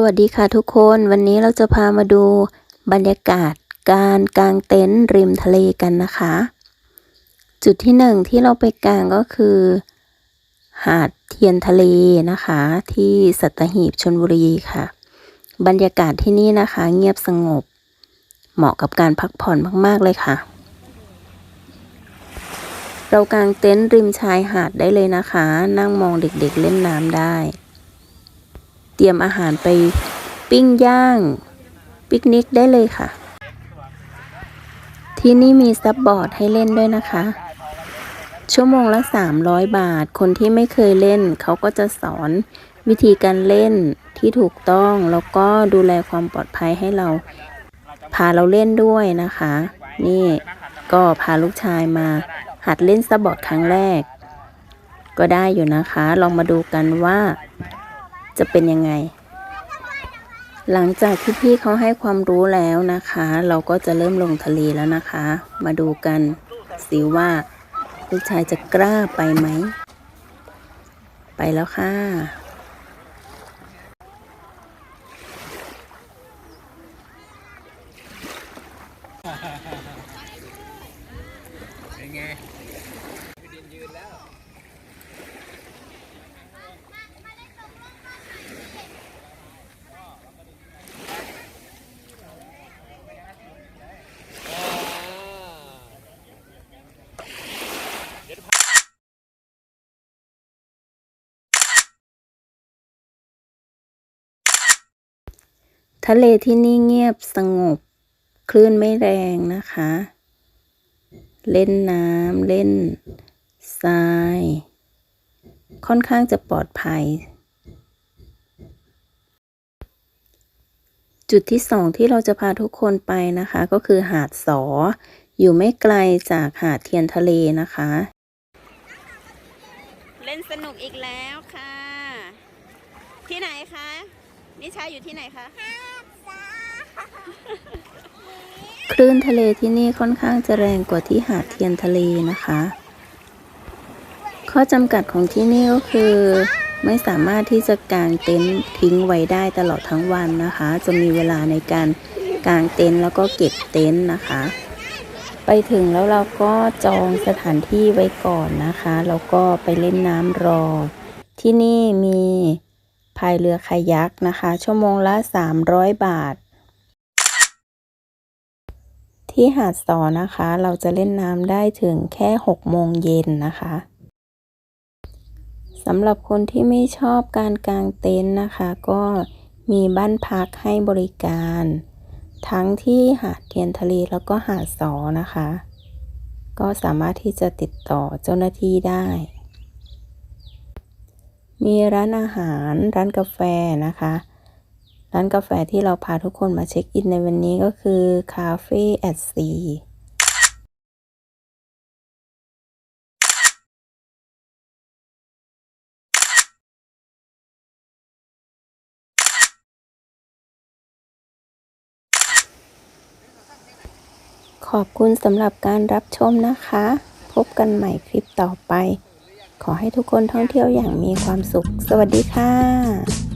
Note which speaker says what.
Speaker 1: สวัสดีค่ะทุกคนวันนี้เราจะพามาดูบรรยากาศการกางเต็นท์ริมทะเลกันนะคะ จุดที่หนึ่งที่เราไปกางก็คือ หาดเทียนทะเลนะคะ ที่สัตหีบชนบุรีค่ะ บรรยากาศที่นี่นะคะ เงียบสงบ เหมาะกับการพักผ่อนมากๆเลยค่ะ เรากางเต็นท์ริมชายหาดได้เลยนะคะ นั่งมองเด็กๆเล่นน้ำได้ เตรียมอาหารไปปิ้งย่างปิกนิกได้เลยค่ะ ที่นี่มีซับบอร์ดให้เล่นด้วยนะคะ ชั่วโมงละ 300 บาท คนที่ไม่เคยเล่น เขาก็จะสอนวิธีการเล่นที่ถูกต้อง แล้วก็ดูแลความปลอดภัยให้เรา พาเราเล่นด้วยนะคะ นี่ก็พาลูกชายมาหัดเล่นซับบอร์ดครั้งแรก ก็ได้อยู่นะคะ ลองมาดูกันว่า จะเป็นยังไง หลังจากที่พี่เขาให้ความรู้แล้วนะคะ เราก็จะเริ่มลงทะเลแล้วนะคะ มาดูกันสิว่าลูกชายจะกล้าไปไหม ไปแล้วค่ะ
Speaker 2: เป็นไงยืนแล้ว
Speaker 1: ทะเลที่นี่เงียบสงบ คลื่นไม่แรงนะคะ เล่นน้ำเล่นทราย ค่อนข้างจะปลอดภัย จุดที่สองที่เราจะพาทุกคนไปนะคะ ก็คือหาดสอ อยู่ไม่ไกลจากหาดเทียนทะเลนะคะ
Speaker 3: เล่นสนุกอีกแล้วค่ะ ที่ไหนคะ นิชาอยู่ที่ไหนคะ
Speaker 1: คลื่นทะเลที่นี่ค่อนข้างจะแรงกว่าที่หาดเทียนทะเลนะคะ ข้อจำกัดของที่นี่ก็คือ ไม่สามารถที่จะกางเต็นท์ทิ้งไว้ได้ตลอดทั้งวันนะคะ จะมีเวลาในการกางเต็นท์แล้วก็เก็บเต็นท์นะคะ ไปถึงแล้วเราก็จองสถานที่ไว้ก่อนนะคะ แล้วก็ไปเล่นน้ำรอ ที่นี่มีพายเรือคายักนะคะ ชั่วโมงละ 300 บาท ที่หาดสอนะคะ เราจะเล่นน้ำได้ถึงแค่ 6 โมงเย็นนะคะสำหรับคนที่ไม่ชอบการกางเต็นท์นะคะ ก็มีบ้านพักให้บริการ ทั้งที่หาดเทียนทะเลแล้วก็หาดสอนะคะ ก็สามารถที่จะติดต่อเจ้าหน้าที่ได้ มีร้านอาหารร้านกาแฟนะคะ ร้านกาแฟที่เราพาทุกคนมาเช็คอินในวันนี้ก็คือคาเฟ่แอดซีขอบคุณสำหรับการรับชมนะคะ พบกันใหม่คลิปต่อไป ขอให้ทุกคนท่องเที่ยวอย่างมีความสุข สวัสดีค่ะ